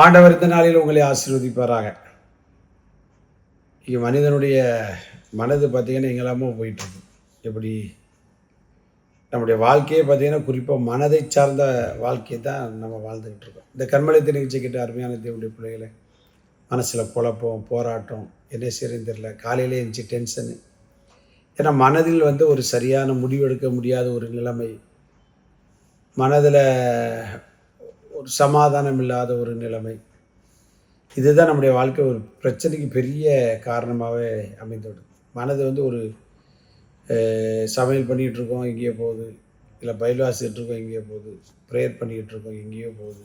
ஆண்டவர் இந்த நாளில் உங்களை ஆசீர்வதிப்பாராக. இங்கே மனிதனுடைய மனது பார்த்திங்கன்னா எங்கெல்லாமோ போயிட்டுருக்கு. எப்படி? நம்முடைய வாழ்க்கையே பார்த்திங்கன்னா குறிப்பாக மனதை சார்ந்த வாழ்க்கையை தான் நம்ம வாழ்ந்துக்கிட்டு இருக்கோம். இந்த கண்மலை நிகழ்ச்சி கிட்ட அருமையான தேவனுடைய பிள்ளைகளை மனசில் குழப்பம் போராட்டம் என்ன செய்யறதுன்னு தெரியல. காலையில் எழுந்துச்சு டென்ஷனு ஏன்னா மனதில் வந்து ஒரு சரியான முடிவெடுக்க முடியாத ஒரு நிலைமை. மனதில் ஒரு சமாதானம் இல்லாத ஒரு நிலைமை. இதுதான் நம்முடைய வாழ்க்கை ஒரு பிரச்சனைக்கு பெரிய காரணமாகவே அமைந்துவிடும். மனது வந்து ஒரு சமையல் பண்ணிகிட்டு இருக்கோம் எங்கேயோ போகுது. இல்லை பயில் வாசிட்டு இருக்கோம் எங்கேயோ போகுது. ப்ரேயர் பண்ணிக்கிட்டு இருக்கோம் எங்கேயோ போகுது.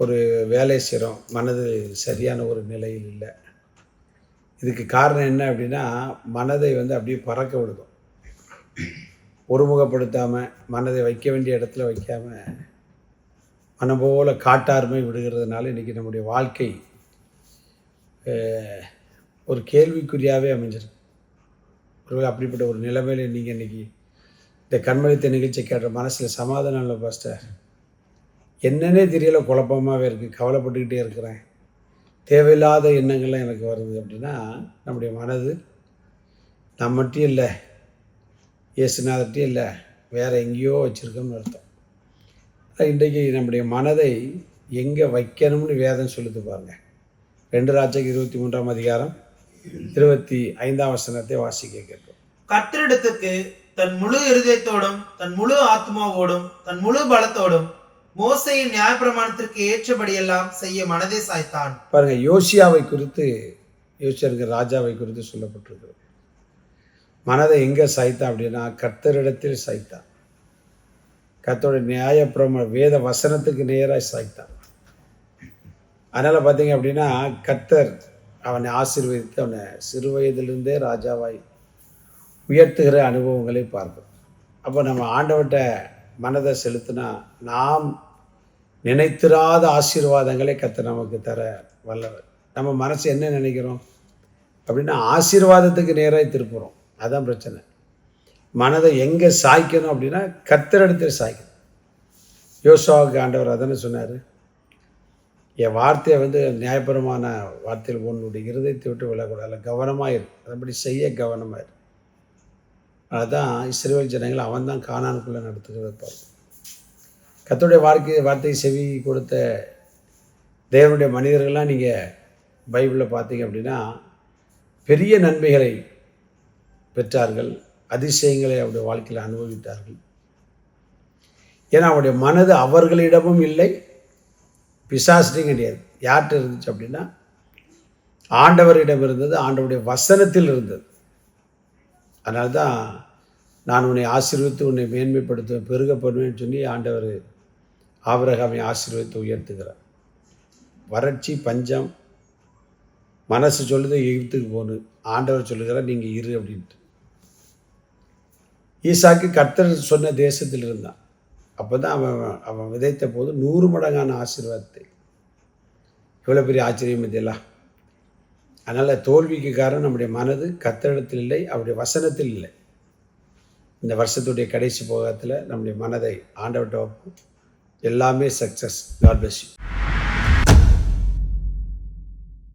ஒரு வேலை செய்கிறோம் மனது சரியான ஒரு நிலையில் இல்லை. இதுக்கு காரணம் என்ன அப்படின்னா மனதை வந்து அப்படியே பறக்க விடுதோம். ஒருமுகப்படுத்தாமல் மனதை வைக்க வேண்டிய இடத்துல வைக்காமல் மனம் போல காட்டார்மை விடுகிறதுனால இன்றைக்கி நம்முடைய வாழ்க்கை ஒரு கேள்விக்குறியாகவே அமைஞ்சிருக்கு. ஒருவேளை அப்படிப்பட்ட ஒரு நிலைமையில் நீங்கள் இன்றைக்கி இந்த கண்மணித்த நிகழ்ச்சி கேட்ட மனசில் சமாதானம் இல்லை பாஸ்டர். என்னன்னே தெரியல குழப்பமாகவே இருக்குது கவலைப்பட்டுக்கிட்டே இருக்கிறேன். தேவையில்லாத எண்ணங்கள்லாம் எனக்கு வருது அப்படின்னா நம்முடைய மனது நம்மகிட்டையும் இல்லை இயேசுநாதர்கிட்டையும் இல்லை வேறு எங்கேயோ வச்சுருக்கோம்னு அர்த்தம். இன்றைக்கு நம்முடைய மனதை எங்கே வைக்கணும்னு வேதம் சொல்லுது பாருங்க. ரெண்டு ராஜ்யக்கு இருபத்தி மூன்றாம் அதிகாரம் இருபத்தி ஐந்தாம் வசனத்தை வாசிக்க கேட்கும் கர்த்தரிடத்துக்கு தன் முழு இருதயத்தோடும் தன் முழு ஆத்மாவோடும் தன் முழு பலத்தோடும் மோசையின் நியாயப்பிரமாணத்திற்கு ஏற்றபடியெல்லாம் செய்ய மனதை சாய்த்தான். பாருங்க யோசியாவை குறித்து யோசிச்சிருக்கிற ராஜாவை குறித்து சொல்லப்பட்டிருக்கு மனதை எங்கே சாய்த்தான் அப்படின்னா கர்த்தரிடத்தில் சாய்த்தான். கர்த்தரோட நியாயப்பிரம வேத வசனத்துக்கு நேராக சாய்த்தான். அதனால் பார்த்தீங்க அப்படின்னா கத்தர் அவனை ஆசீர்வதித்து அவனை சிறு வயதிலிருந்தே ராஜாவாய் உயர்த்துகிற அனுபவங்களை பார்ப்போம் அப்போ நம்ம ஆண்டவட்ட மனதை செலுத்தினா நாம் நினைத்திராத ஆசீர்வாதங்களை கத்த நமக்கு தர வல்லவர். நம்ம மனசு என்ன நினைக்கிறோம்? அப்படின்னா ஆசீர்வாதத்துக்கு நேராக திருப்புறோம் அதான் பிரச்சனை. மனதை எங்கே சாய்க்கணும் அப்படின்னா கத்தரிடத்தில் சாய்க்கணும். யோசுவாவுக்கு ஆண்டவர் அதானே சொன்னார்? என் வார்த்தையை வந்து நியாயபரமான வார்த்தையில் உன்னுடைய இருதயத்தை விட்டு விழக்கூடாது கவனமாக இரு. அதன்படி செய்ய கவனமாக இரு. அதுதான் இஸ்ரேல் ஜனங்கள் அவன் தான் காணானுக்குள்ளே நடத்துகிறத பார்க்கும் கத்தோடைய வார்த்தை வார்த்தை செவி கொடுத்த தேவனுடைய மனிதர்கள்லாம் நீங்கள் பைபிளில் பார்த்தீங்க அப்படின்னா பெரிய நன்மைகளை பெற்றார்கள். அதிசயங்களை அவருடைய வாழ்க்கையில் அனுபவித்தார்கள். ஏன்னா அவருடைய மனது அவர்களிடமும் இல்லை பிசாசிட்டையும் கிடையாது. யார்கிட்ட இருந்துச்சு அப்படின்னா ஆண்டவரிடம் இருந்தது ஆண்டவருடைய வசனத்தில் இருந்தது. அதனால தான் நான் உன்னை ஆசீர்வித்து உன்னை மேன்மைப்படுத்துவேன் பெருக பண்ணுவேன்னு சொல்லி ஆண்டவர் ஆபரகாமை ஆசீர்வித்து உயர்த்துகிறார். வறட்சி பஞ்சம் மனசு சொல்லுது எகிப்துக்கு போகணும் ஆண்டவர் சொல்லுகிறார் நீங்கள் இரு அப்படின்ட்டு. ஈசாக்கு கர்த்தர் சொன்ன தேசத்தில் இருந்தான் அப்போ தான் அவன் அவன் விதைத்த போது நூறு மடங்கான ஆசீர்வாதத்தை. இவ்வளோ பெரிய ஆச்சரியம் இதெல்லாம். அதனால் தோல்விக்கு காரணம் நம்முடைய மனது கத்தரிடத்தில் இல்லை அவருடைய வசனத்தில் இல்லை. இந்த வருஷத்துடைய கடைசி போகத்தில் நம்முடைய மனதை ஆண்டவர்கிட்ட வைப்போம். எல்லாமே சக்ஸஸ் காட் பிளஸ் யூ